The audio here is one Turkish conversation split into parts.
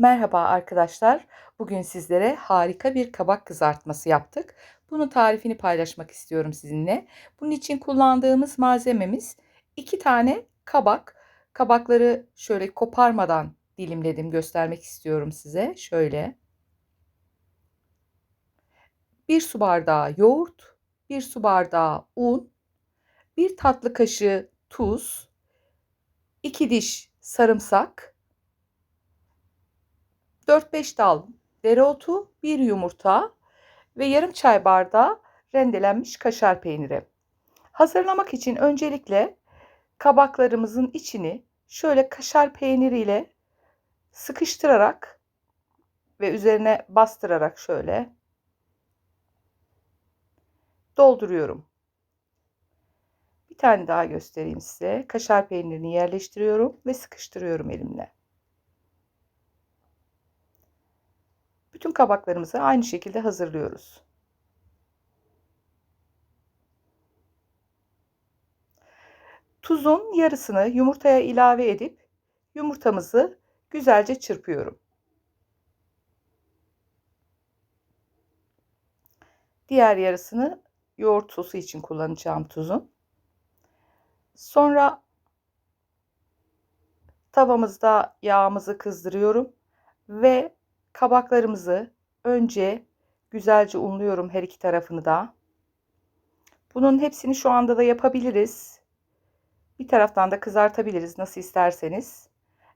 Merhaba arkadaşlar. Bugün sizlere harika bir kabak kızartması yaptık. Bunun tarifini paylaşmak istiyorum sizinle. Bunun için kullandığımız malzememiz 2 tane kabak. Kabakları şöyle koparmadan dilimledim göstermek istiyorum size. Şöyle. 1 su bardağı yoğurt, 1 su bardağı un, 1 tatlı kaşığı tuz, 2 diş sarımsak, 4-5 dal dereotu, 1 yumurta ve yarım çay bardağı rendelenmiş kaşar peyniri. Hazırlamak için öncelikle kabaklarımızın içini şöyle kaşar peyniriyle sıkıştırarak ve üzerine bastırarak şöyle dolduruyorum. Bir tane daha göstereyim size. Kaşar peynirini yerleştiriyorum ve sıkıştırıyorum elimle. Bütün kabaklarımızı aynı şekilde hazırlıyoruz. Tuzun yarısını yumurtaya ilave edip yumurtamızı güzelce çırpıyorum. Diğer yarısını yoğurt sosu için kullanacağım tuzun. Sonra tavamızda yağımızı kızdırıyorum ve kabaklarımızı önce güzelce unluyorum her iki tarafını da. Bunun hepsini şu anda da yapabiliriz. Bir taraftan da kızartabiliriz nasıl isterseniz.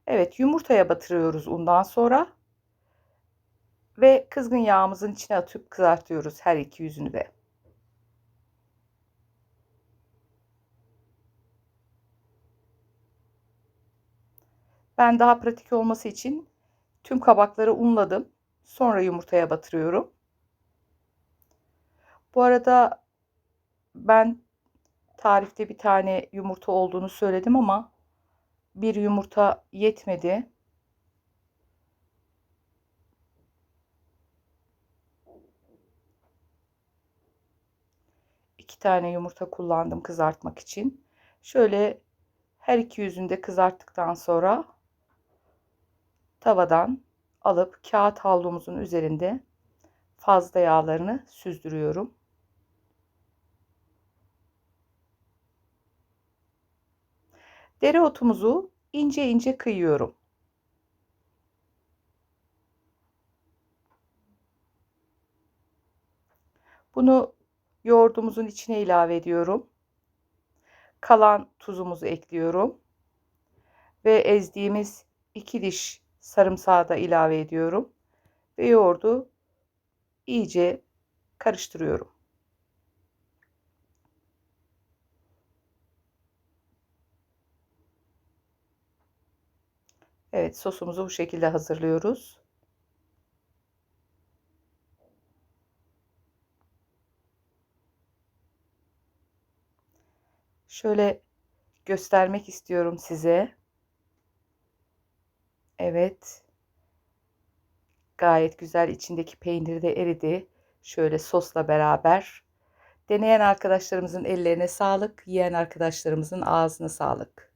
Evet yumurtaya batırıyoruz undan sonra. Ve kızgın yağımızın içine atıp kızartıyoruz her iki yüzünü de. Ben daha pratik olması için tüm kabakları unladım. Sonra yumurtaya batırıyorum. Bu arada ben tarifte bir tane yumurta olduğunu söyledim ama bir yumurta yetmedi. İki tane yumurta kullandım kızartmak için. Şöyle her iki yüzünde kızarttıktan sonra tavadan alıp kağıt havlumuzun üzerinde fazla yağlarını süzdürüyorum. Dereotumuzu ince ince kıyıyorum. Bunu yoğurdumuzun içine ilave ediyorum. Kalan tuzumuzu ekliyorum. Ve ezdiğimiz 2 diş sarımsağı da ilave ediyorum. Ve yoğurdu iyice karıştırıyorum. Evet sosumuzu bu şekilde hazırlıyoruz. Şöyle göstermek istiyorum size. Evet. Gayet güzel içindeki peyniri de eridi. Şöyle sosla beraber. Deneyen arkadaşlarımızın ellerine sağlık, yiyen arkadaşlarımızın ağzına sağlık.